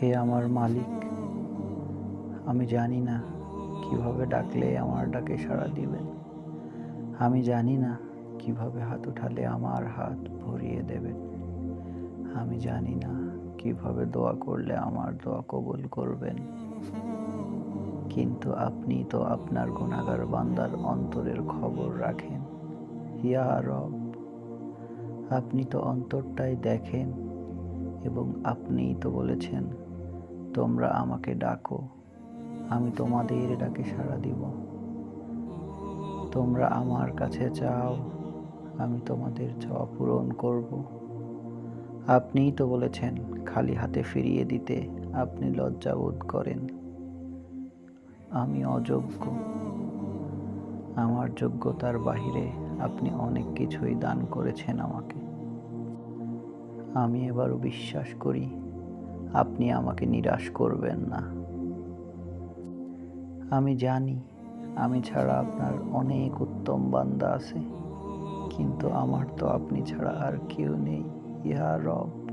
হে আমার মালিক, আমি জানি না কীভাবে ডাকলে আমার ডাকে সাড়া দিবেন আমি জানি না কীভাবে হাত উঠালে আমার হাত ভরিয়ে দেবেন আমি জানি না কীভাবে দোয়া করলে আমার দোয়া কবুল করবেন। কিন্তু আপনি তো আপনার গুণাগার বান্দার অন্তরের খবর রাখেন। ইয়া রব, আপনি তো অন্তরটাই দেখেন এবং আপনিই তো বলেছেন তোমরা আমাকে ডাকো। আমি তোমাদের ডাকে সাড়া দিব। তোমরা আমার কাছে চাও, আমি তোমাদের চাওয়া পূরণ করব। আপনিই তো বলেছেন, খালি হাতে ফিরিয়ে দিতে আপনি লজ্জা বোধ করেন। আমি অযোগ্য। আমার যোগ্যতার বাহিরে আপনি অনেক কিছুই দান করেছেন আমাকে। আমি এবারও বিশ্বাস করি আপনি আমাকে নিরাশ করবেন না। আমি জানি, আমি ছাড়া আপনার অনেক উত্তম বান্দা আছে, কিন্তু আমার তো আপনি ছাড়া আর কেউ নেই। ইহা রব।